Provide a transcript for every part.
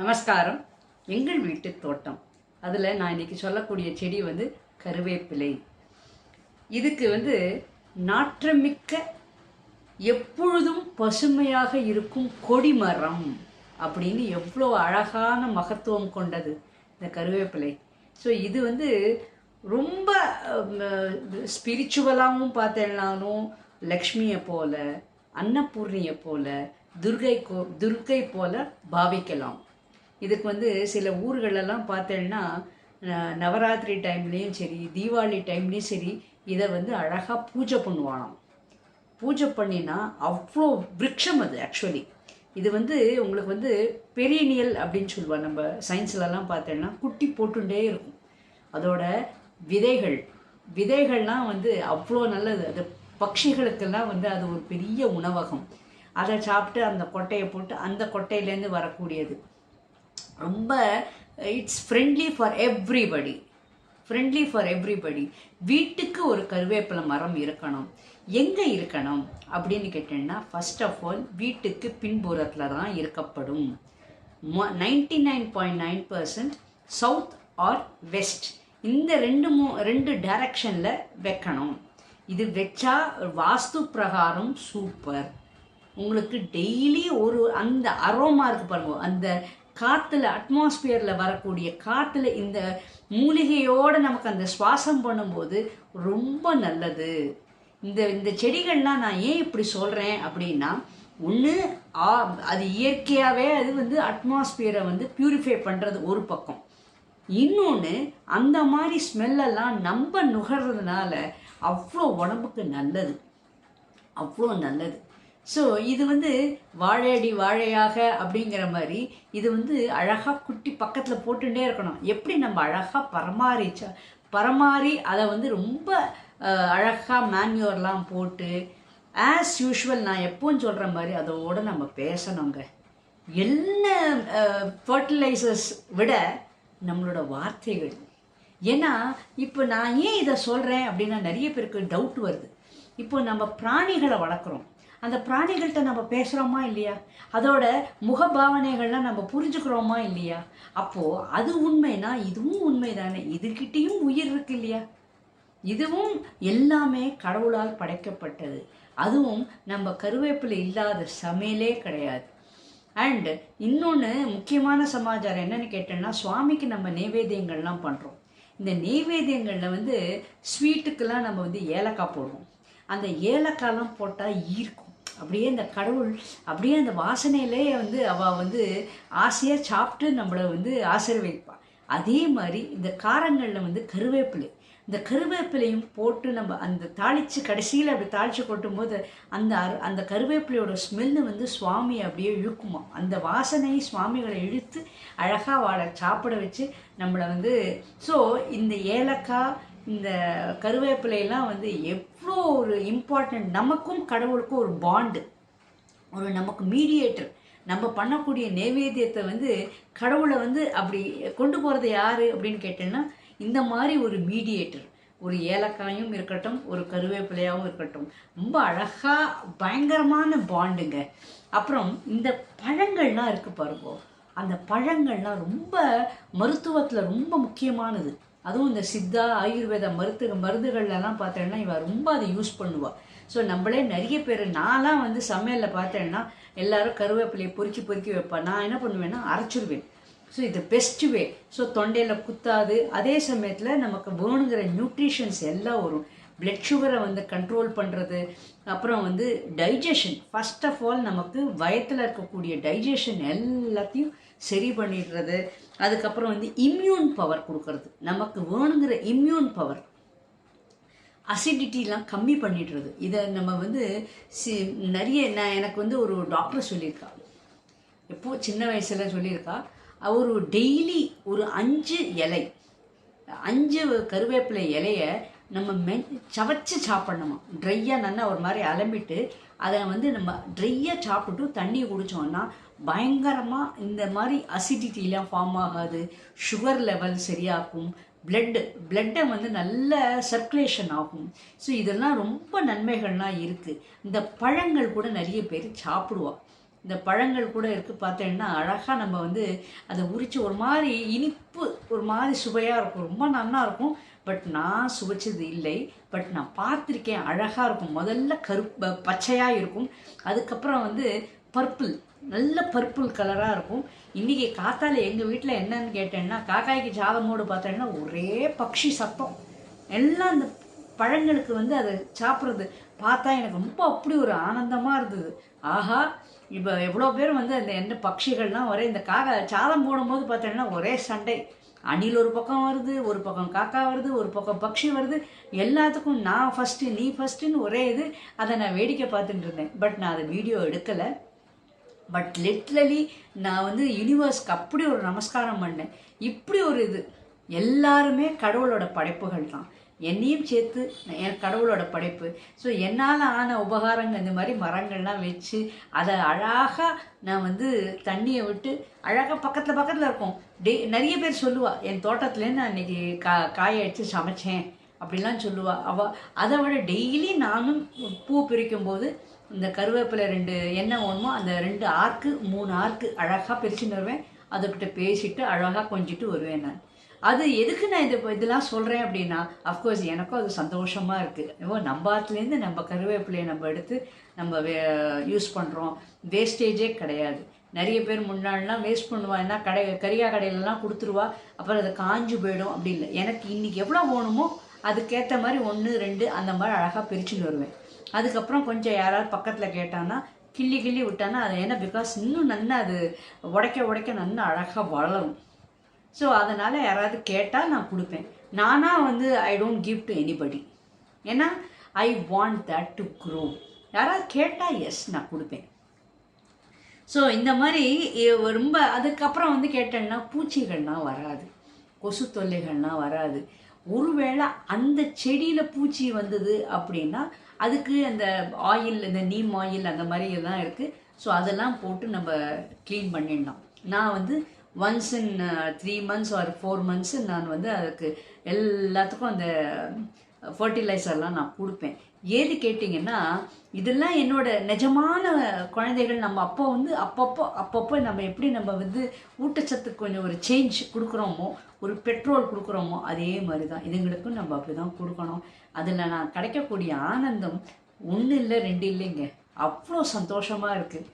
நமஸ்காரம். எங்கள் வீட்டு தோட்டம். அதில் நான் இன்னைக்கு சொல்லக்கூடிய செடி வந்து கருவேப்பிலை. இதுக்கு வந்து நாற்றமிக்க எப்பொழுதும் பசுமையாக இருக்கும் கொடிமரம் அப்படின்னு எவ்வளோ அழகான மகத்துவம் கொண்டது இந்த கருவேப்பிலை. ஸோ இது வந்து ரொம்ப ஸ்பிரிச்சுவலாகவும் பார்த்தேன்னாலும் லக்ஷ்மியை போல அன்னபூர்ணியை போல துர்கை கோ துர்கை போல பாவிக்கலாம். இதுக்கு வந்து சில ஊர்களெல்லாம் பார்த்தேன்னா நவராத்திரி டைம்லேயும் சரி தீபாவளி டைம்லேயும் சரி இதை வந்து அழகாக பூஜை பண்ணுவானாம் பூஜை பண்ணினா அவ்வளோ விரக்ஷம் அது ஆக்சுவலி இது வந்து உங்களுக்கு வந்து பெரியனியல் அப்படின்னு சொல்லுவாள் நம்ம சயின்ஸ்லலாம் பார்த்தோன்னா குட்டி போட்டுட்டே இருக்கும். அதோட விதைகள் விதைகள்லாம் வந்து அவ்வளோ நல்லது. அது பட்சிகளுக்கெல்லாம் வந்து அது ஒரு பெரிய உணவகம். அதை சாப்பிட்டு அந்த கொட்டையை போட்டு அந்த கொட்டையிலேருந்து வரக்கூடியது. ரொம்ப it's friendly for everybody friendly for everybody வீட்டுக்கு ஒரு கருவேப்பிலை மரம் இருக்கணும். எங்கே இருக்கணும் அப்படின்னு கேட்டேன்னா ஃபர்ஸ்ட் ஆஃப் ஆல் வீட்டுக்கு பின்புறத்தில் தான் இருக்கப்படும். Ninety nine point nine percent south or west இந்த ரெண்டு மூ ரெண்டு டைரக்ஷனில் வைக்கணும். இது வச்சா வாஸ்து பிரகாரம் சூப்பர் உங்களுக்கு டெய்லி ஒரு அந்த அரோமா இருக்கு பாருங்க அந்த காற்றுல அட்மாஸ்பியரில் வரக்கூடிய காற்றுல இந்த மூலிகையோடு நமக்கு அந்த சுவாசம் பண்ணும்போது ரொம்ப நல்லது. இந்த இந்த செடிகள்லாம் நான் ஏன் இப்படி சொல்கிறேன் அப்படின்னா ஒன்று அது இயற்கையாகவே அது வந்து அட்மாஸ்பியரை வந்து பியூரிஃபை பண்ணுறது ஒரு பக்கம். இன்னொன்று அந்த மாதிரி ஸ்மெல்லெல்லாம் நம்ம நுகர்றதுனால அவ்வளோ உடம்புக்கு நல்லது. அவ்வளோ நல்லது. ஸோ இது வந்து வாழையடி வாழையாக அப்படிங்கிற மாதிரி இது வந்து அழகாக குட்டி பக்கத்தில் போட்டுகிட்டே இருக்கணும். எப்படி நம்ம அழகாக பரமாறிச்சா பரமாறி அதை வந்து ரொம்ப அழகாக மேன்யூர்லாம் போட்டு ஆஸ் யூஷுவல் நான் எப்பவும் சொல்கிற மாதிரி அதோடு நம்ம பேசணுங்க. என்ன ஃபர்டிலைசர்ஸ் விட நம்மளோட வார்த்தைகள். ஏன்னா இப்போ நான் ஏன் இதை சொல்கிறேன் அப்படின்னா நிறைய பேருக்கு டவுட் வருது. இப்போ நம்ம பிராணிகளை வளர்க்குறோம். அந்த பிராணிகள்கிட்ட நம்ம பேசுகிறோமா இல்லையா? அதோட முகபாவனைகள்லாம் நம்ம புரிஞ்சுக்கிறோமா இல்லையா? அப்போது அது உண்மைனா இதுவும் உண்மை தானே இதுகிட்டேயும் உயிர் இருக்கு இல்லையா? இதுவும் எல்லாமே கடவுளால் படைக்கப்பட்டது. அதுவும் நம்ம கருவேப்பிலை இல்லாத சமையலே கிடையாது. அண்ட் இன்னொன்று முக்கியமான சமாச்சாரம் என்னன்னு கேட்டோம்னா சுவாமிக்கு நம்ம நெய்வேத்தியங்கள்லாம் பண்ணுறோம் இந்த நெய்வேத்தியங்களில் வந்து ஸ்வீட்டுக்கெல்லாம் நம்ம வந்து ஏலக்காய் போடுவோம். அந்த ஏலக்காய்லாம் போட்டால் ஈர்க்கும். அப்படியே இந்த கடவுள் அப்படியே அந்த வாசனையிலே வந்து அவள் வந்து ஆசையாக சாப்பிட்டு நம்மளை வந்து ஆசீர்வதிப்பாள் அதே மாதிரி இந்த காரங்களில் வந்து கருவேப்பிலை. இந்த கருவேப்பிலையும் போட்டு நம்ம அந்த தாளித்து கடைசியில் அப்படி தாளித்து கொட்டும் போது அந்த அரு- அந்த கருவேப்பிலையோட ஸ்மெல்லு வந்து சுவாமி அப்படியே இழுக்குமா. அந்த வாசனை சுவாமிகளை இழுத்து அழகாக வாழை சாப்பிட வச்சு நம்மளை வந்து ஸோ இந்த ஏலக்காய் இந்த கருவேப்பிலையெல்லாம் வந்து எவ்வளோ ஒரு இம்பார்ட்டன்ட் நமக்கும் கடவுளுக்கும் ஒரு பாண்டு ஒரு நமக்கு மீடியேட்டர் நம்ம பண்ணக்கூடிய நைவேத்தியத்தை வந்து கடவுளை வந்து அப்படி கொண்டு போகிறது யார் அப்படின்னு கேட்டேன்னா இந்த மாதிரி ஒரு மீடியேட்டர் ஒரு ஏலக்காயும் இருக்கட்டும் ஒரு கருவேப்பிலையாகவும் இருக்கட்டும். ரொம்ப அழகாக பயங்கரமான பாண்டுங்க அப்புறம் இந்த பழங்கள்லாம் இருக்குது பாருங்க. அந்த பழங்கள்லாம் ரொம்ப மருத்துவத்தில் ரொம்ப முக்கியமானது. அதுவும் இந்த சித்தா ஆயுர்வேத மருத்துவ மருந்துகள்லாம் பார்த்தேன்னா இவள் ரொம்ப அதை யூஸ் பண்ணுவாள் ஸோ நம்மளே நிறைய பேர் நான்லாம் வந்து சமையலில் பார்த்தேன்னா எல்லாரும் கருவேப்பிலையை பொறுக்கி பொறுக்கி வைப்பேன் நான் என்ன பண்ணுவேன்னா அரைச்சிருவேன். ஸோ இது பெஸ்ட் வே ஸோ தொண்டையில் குத்தாது. அதே சமயத்தில் நமக்கு வேணுங்கிற நியூட்ரிஷன்ஸ் எல்லாம் வரும். பிளட் சுகரை வந்து கண்ட்ரோல் பண்ணுறது அப்புறம் வந்து டைஜஷன் ஃபஸ்ட் ஆஃப் ஆல் நமக்கு வயத்தில் இருக்கக்கூடிய டைஜஷன் எல்லாத்தையும் சரி பண்ணிடுறது. அதுக்கப்புறம் வந்து இம்யூன் பவர் கொடுக்கறது. நமக்கு வேணுங்கிற இம்யூன் பவர் அசிடிட்டிலாம் கம்மி பண்ணிடுறது. இதை நம்ம வந்து சி நிறைய நான் எனக்கு வந்து ஒரு டாக்டர் சொல்லியிருக்கா. எப்போ சின்ன வயசில் சொல்லியிருக்கா அவர் டெய்லி ஒரு அஞ்சு இலை அஞ்சு கருவேப்பிலை இலையை நம்ம மென் சவச்சு சாப்பிடணுமா? ட்ரையாக நல்லா ஒரு மாதிரி அலம்பிட்டு அதை வந்து நம்ம ட்ரையாக சாப்பிட்டுட்டு தண்ணி குடித்தோம்னா பயங்கரமாக இந்த மாதிரி அசிடிட்டிலாம் ஃபார்ம் ஆகாது. சுகர் லெவல் சரியாகும். பிளட்டு பிளட்டை வந்து நல்ல சர்க்குலேஷன் ஆகும். ஸோ இதெல்லாம் ரொம்ப நன்மைகள்லாம் இருக்குது இந்த பழங்கள் கூட நிறைய பேர் சாப்பிடுவா. இந்த பழங்கள் கூட இருக்குது பார்த்தேன்னா அழகாக நம்ம வந்து அதை உரித்து ஒரு மாதிரி இனிப்பு ஒரு மாதிரி சுவையாக இருக்கும். ரொம்ப நல்லா இருக்கும். பட் நான் சுவைச்சது இல்லை. பட் நான் பார்த்துருக்கேன் அழகாக இருக்கும். முதல்ல கருப்பு பச்சையாக இருக்கும். அதுக்கப்புறம் வந்து பர்பிள் நல்ல பர்பிள் கலராக இருக்கும். இன்றைக்கி காத்தால எங்கள் வீட்டில் என்னன்னு கேட்டேன்னா காக்காய்க்கு ஜாதமோடு பார்த்தேன்னா ஒரே பக்ஷி சத்தம். எல்லாம் அந்த பழங்களுக்கு வந்து அதை சாப்பிட்றது. பார்த்தா எனக்கு ரொம்ப அப்படி ஒரு ஆனந்தமாக இருந்தது. ஆஹா இப்போ எவ்வளோ பேர் வந்து அந்த என்ன பட்சிகள்லாம் ஒரே இந்த காக்கா சாதம் போடும்போது பார்த்தேன்னா ஒரே சண்டை. அணில் ஒரு பக்கம் வருது ஒரு பக்கம் காக்கா வருது ஒரு பக்கம் பக்ஷி வருது. எல்லாத்துக்கும் நான் ஃபஸ்ட்டு நீ ஃபஸ்ட்டுன்னு ஒரே இது. அதை நான் வேடிக்கை பார்த்துட்டு இருந்தேன். பட் நான் அதை வீடியோ எடுக்கலை. பட் லிட்ரலி நான் வந்து யூனிவர்ஸ்க்கு அப்படி ஒரு நமஸ்காரம் பண்ணேன். இப்படி ஒரு இது. எல்லாருமே கடவுளோட படைப்புகள் தான். என்னையும் சேர்த்து என் கடவுளோட படைப்பு. ஸோ என்னால் ஆன உபகாரங்கள் இந்த மாதிரி மரங்கள்லாம் வச்சு அதை அழகாக நான் வந்து தண்ணியை விட்டு அழகாக பக்கத்தில் பக்கத்தில் இருக்கும். டே நிறைய பேர் சொல்லுவா என் தோட்டத்துலேருந்து நான் இன்னைக்கு கா காய அடித்து சமைச்சேன் அப்படிலாம் சொல்லுவா. அவள் அதை விட டெய்லி நானும் பூ பிரிக்கும் போது இந்த கருவேப்பிலை ரெண்டு என்ன வேணுமோ அந்த ரெண்டு ஆர்க்கு மூணு ஆர்க்கு அழகாக பிரிச்சுன்னு வருவேன். அதுக்கிட்ட பேசிட்டு அழகாக கொஞ்சிட்டு வருவேன் நான். அது எதுக்கு நான் இது இதெல்லாம் சொல்கிறேன் அப்படின்னா அஃப்கோர்ஸ் எனக்கும் அது சந்தோஷமாக இருக்குது ஓ நம்ம ஆத்துலேருந்து நம்ம கருவேப்பிலையை நம்ம எடுத்து நம்ம யூஸ் பண்ணுறோம் வேஸ்டேஜே கிடையாது. நிறைய பேர் முன்னாடிலாம் வேஸ்ட் பண்ணுவா. ஏன்னா கடை கரியா கடையிலலாம் கொடுத்துருவா. அப்புறம் அது காஞ்சு போயிடும் அப்படி இல்லை. எனக்கு இன்றைக்கி எவ்வளோ வேணுமோ அதுக்கேற்ற மாதிரி ஒன்று ரெண்டு அந்த மாதிரி அழகாக பிரிச்சுன்னு வருவேன். அதுக்கப்புறம் கொஞ்சம் யாராவது பக்கத்தில் கேட்டான்னா கிள்ளி கிள்ளி விட்டானா அது என்ன பிகாஸ் இன்னும் நல்லா அது உடைக்க உடைக்க நல்லா அழகாக வளரும். ஸோ அதனால் யாராவது கேட்டால் நான் கொடுப்பேன். நானாக வந்து I don't give to anybody ஏன்னா I want that to grow யாராவது கேட்டால் எஸ் நான் கொடுப்பேன். ஸோ இந்த மாதிரி ரொம்ப அதுக்கப்புறம் வந்து கேட்டேன்னா பூச்சிகள்லாம் வராது. கொசு தொல்லைகள்லாம் வராது. ஒருவேளை அந்த செடியில் பூச்சி வந்தது அப்படின்னா அதுக்கு அந்த ஆயில் இந்த நீம் ஆயில் அந்த மாதிரி எல்லாம் இருக்குது ஸோ அதெல்லாம் போட்டு நம்ம க்ளீன் பண்ணிடலாம். நான் வந்து once in three months or four months நான் வந்து அதுக்கு எல்லாத்துக்கும் அந்த ஃபர்டிலைசர்லாம் நான் கொடுப்பேன். ஏது கேட்டிங்கன்னா இதெல்லாம் என்னோட நிஜமான குழந்தைகள் நம்ம அப்போ வந்து அப்பப்போ அப்பப்போ நம்ம எப்படி நம்ம வந்து ஊட்டச்சத்துக்கு கொஞ்சம் ஒரு சேஞ்ச் கொடுக்குறோமோ ஒரு பெட்ரோல் கொடுக்குறோமோ அதே மாதிரி தான் இதுங்களுக்கும் நம்ம அப்படி தான் கொடுக்கணும். அதில் நான் கிடைக்கக்கூடிய ஆனந்தம் ஒன்று இல்லை ரெண்டு இல்லைங்க. அவ்வளோ சந்தோஷமாக இருக்குது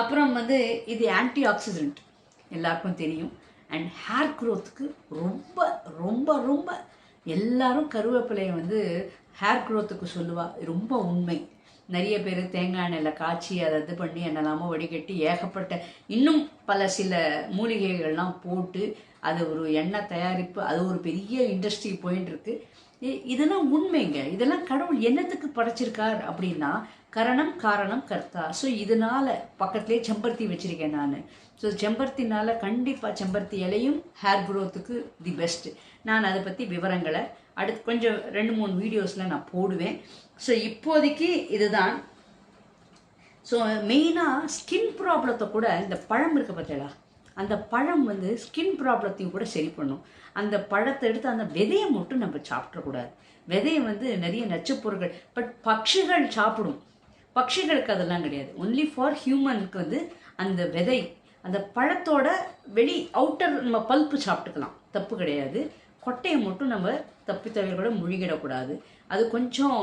அப்புறம் வந்து இது ஆன்டி ஆக்சிடென்ட் எல்லாருக்கும் தெரியும். அண்ட் ஹேர் க்ரோத்துக்கு ரொம்ப ரொம்ப ரொம்ப எல்லாரும் கருவேப்பிலையை வந்து ஹேர் க்ரோத்துக்கு சொல்லுவா. ரொம்ப உண்மை. நிறைய பேர் தேங்காய் எண்ணெயில் காய்ச்சி அதை இது பண்ணி என்னெல்லாமோ வடிகட்டி ஏகப்பட்ட இன்னும் பல சில மூலிகைகள்லாம் போட்டு அது ஒரு எண்ணெய் தயாரிப்பு அது ஒரு பெரிய இண்டஸ்ட்ரி போயின்னு இதெல்லாம் உண்மைங்க. இதெல்லாம் கடவுள் என்னத்துக்கு படைச்சிருக்கார் அப்படின்னா கரணம் காரணம் கர்த்தா. ஸோ இதனால பக்கத்துலேயே செம்பருத்தி வச்சுருக்கேன் நான். ஸோ செம்பருத்தினால கண்டிப்பாக செம்பருத்தி இலையும் ஹேர் க்ரோத்துக்கு தி பெஸ்ட் நான் அதை பற்றி விவரங்களை அடுத்து கொஞ்சம் ரெண்டு மூணு வீடியோஸில் நான் போடுவேன். ஸோ இப்போதைக்கு இதுதான். ஸோ மெயினாக ஸ்கின் ப்ராப்ளத்தை கூட இந்த பழம் இருக்க பார்த்தீங்களா? அந்த பழம் வந்து ஸ்கின் ப்ராப்ளத்தையும் கூட சரி பண்ணும். அந்த பழத்தை எடுத்து அந்த விதையை மட்டும் நம்ம சாப்பிடக்கூடாது. விதையை வந்து நிறைய நச்சுப்பொருட்கள் பட் பட்சிகள் சாப்பிடும். பட்சிகளுக்கு அதெல்லாம் கிடையாது. ஒன்லி ஃபார் ஹியூமனுக்கு வந்து அந்த விதை அந்த பழத்தோட வெளி அவுட்டர் நம்ம பல்ப்பு சாப்பிட்டுக்கலாம். தப்பு கிடையாது. கொட்டையை மட்டும் நம்ம தப்பி தவிர கூட முழுகிடக்கூடாது. அது கொஞ்சம்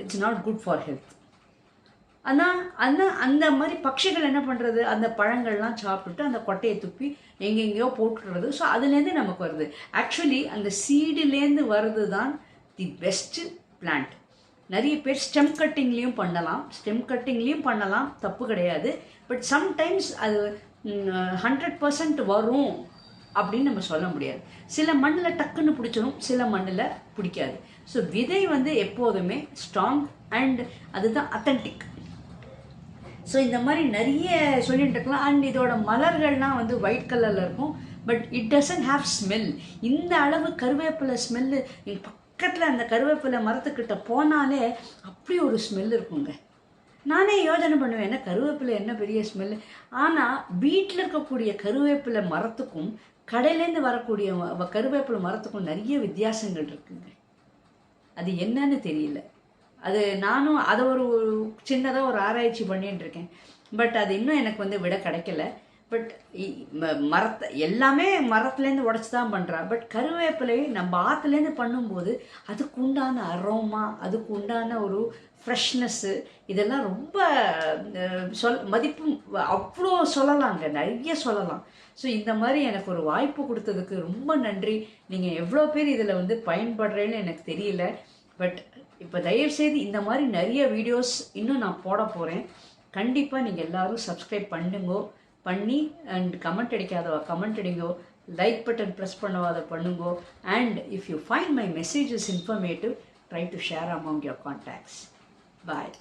it's not good for health ஆனால் அந்த அந்த மாதிரி பட்சிகள் என்ன பண்ணுறது அந்த பழங்கள்லாம் சாப்பிட்டுட்டு அந்த கொட்டையை துப்பி எங்கெங்கேயோ போட்டுடுறது. ஸோ அதுலேருந்து நமக்கு வருது. ஆக்சுவலி அந்த சீடுலேருந்து வர்றது தான் தி பெஸ்ட் பிளான்ட் நிறைய பேர் ஸ்டெம் கட்டிங்லேயும் பண்ணலாம். ஸ்டெம் கட்டிங்லேயும் பண்ணலாம். தப்பு கிடையாது. பட் சம்டைம்ஸ் அது ஹண்ட்ரட் பர்சன்ட் வரும் அப்படின்னு நம்ம சொல்ல முடியாது. சில மண்ணில் டக்குன்னு பிடிச்சிடும் சில மண்ணில் பிடிக்காது. ஸோ விதை வந்து எப்போதுமே ஸ்ட்ராங் அண்ட் அதுதான் அத்தன்டிக் ஸோ இந்த மாதிரி நிறைய சொல்லிட்டு இருக்கலாம். அண்ட் இதோட மலர்கள்லாம் வந்து ஒயிட் கலரில் இருக்கும். But it doesn't have smell இந்த அளவு கருவேப்பிலை ஸ்மெல்லு பக்கத்தில் அந்த கருவேப்பிலை மரத்துக்கிட்ட போனாலே அப்படி ஒரு ஸ்மெல் இருக்குங்க. நானே யோசனை பண்ணுவேன் என்ன கருவேப்பிலை என்ன பெரிய ஸ்மெல்லு ஆனால் வீட்டில் இருக்கக்கூடிய கருவேப்பிலை மரத்துக்கும் கடையிலேருந்து வரக்கூடிய வ- கருவேப்பிலை மரத்துக்கும் நிறைய வித்தியாசங்கள் இருக்குங்க. அது என்னன்னு தெரியல. அது நானும் அதை ஒரு சின்னதாக ஒரு ஆராய்ச்சி பண்ணிட்டு இருக்கேன். பட் அது இன்னும் எனக்கு வந்து விட கிடைக்கல. பட் மரத்தை எல்லாமே மரத்துலேருந்து உடச்சி தான் பண்ணுறா பட் கருவேப்பிலையை நம்ம ஆற்றுலேருந்து பண்ணும்போது அதுக்கு உண்டான அரோமா அதுக்கு உண்டான ஒரு ஃப்ரெஷ்னஸ்ஸு இதெல்லாம் ரொம்ப சொல் மதிப்பு அவ்வளோ சொல்லலாங்க. நிறைய சொல்லலாம். ஸோ இந்த மாதிரி எனக்கு ஒரு வாய்ப்பு கொடுத்ததுக்கு ரொம்ப நன்றி. நீங்கள் எவ்வளோ பேர் இதில் வந்து பயன்படுறேன்னு எனக்கு தெரியல. பட் இப்போ தயவுசெய்து இந்த மாதிரி நிறைய வீடியோஸ் இன்னும் நான் போட போகிறேன் கண்டிப்பாக நீங்கள் எல்லாரும் சப்ஸ்கிரைப் பண்ணுங்கோ. பண்ணி அண்ட் கமெண்ட் அடிக்காதவா கமெண்ட் அடிங்கோ லைக் பட்டன் ப்ரெஸ் பண்ணவாத பண்ணுங்கோ. And if you find my messages informative try to share among your contacts bye